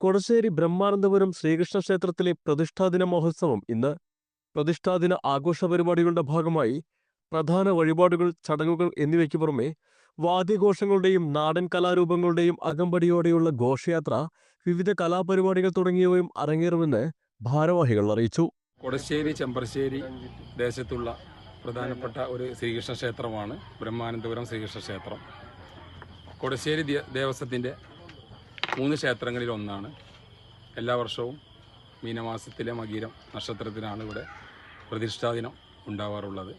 Kodassery Brahmanandapuram Sreekrishna ക്ഷേത്രത്തിലെ പ്രതിഷ്ഠാദിന മഹോത്സവം ഇന്ന് പ്രതിഷ്ഠാദിന ആഘോഷ പരിപാടികളുടെ ഭാഗമായി പ്രധാന വഴിപാടുകൾ ചടങ്ങുകൾ എന്നിവയ്ക്ക് പുറമെ വാദ്യഘോഷങ്ങളുടെയും നാടൻ കലാരൂപങ്ങളുടെയും അകമ്പടിയോടെയുള്ള ഘോഷയാത്ര വിവിധ കലാപരിപാടികൾ തുടങ്ങിയവയും അരങ്ങേറുമെന്ന് ഭാരവാഹികൾ അറിയിച്ചു. കൊടശ്ശേരി ചെമ്പർശ്ശേരി ദേശത്തുള്ള പ്രധാനപ്പെട്ട ഒരു ശ്രീകൃഷ്ണ ക്ഷേത്രമാണ് ബ്രഹ്മാനന്ദപുരം ശ്രീകൃഷ്ണ ക്ഷേത്രം. കൊടശ്ശേരി ദേവസ്വത്തിന്റെ മൂന്ന് ക്ഷേത്രങ്ങളിൽ ഒന്നാണ്. എല്ലാ വർഷവും മീനമാസത്തിലെ മകീരം നക്ഷത്രത്തിനാണ് ഇവിടെ പ്രതിഷ്ഠാദിനം ഉണ്ടാവാറുള്ളത്.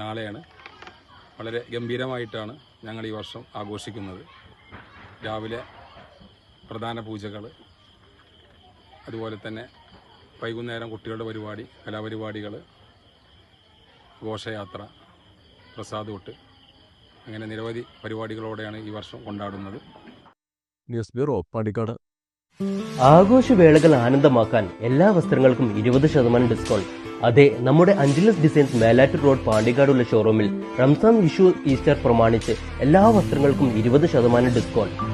നാളെയാണ്. വളരെ ഗംഭീരമായിട്ടാണ് ഞങ്ങൾ ഈ വർഷം ആഘോഷിക്കുന്നത്. രാവിലെ പ്രധാന പൂജകൾ അതുപോലെ തന്നെ വൈകുന്നേരം കുട്ടികളുടെ പരിപാടി കലാപരിപാടികൾ ഘോഷയാത്ര പ്രസാദൂട്ട് അങ്ങനെ നിരവധി പരിപാടികളോടെയാണ് ഈ വർഷം കൊണ്ടാടുന്നത്. ന്യൂസ് ബ്യൂറോ പണിക്കാട് ആഘോഷവേളകൾ ആനന്ദമാക്കാൻ എല്ലാ വസ്ത്രങ്ങൾക്കും ഇരുപത് ശതമാനം ഡിസ്കൗണ്ട് അതെ നമ്മുടെ അഞ്ചലസ് ഡിസൈൻസ് മേലാറ്റ് റോഡ് പാണ്ടിക്കാടുള്ള ഷോറൂമിൽ റംസാൻ വിഷു ഈസ്റ്റർ പ്രമാണിച്ച് എല്ലാ വസ്ത്രങ്ങൾക്കും ഇരുപത് ശതമാനം ഡിസ്കൗണ്ട്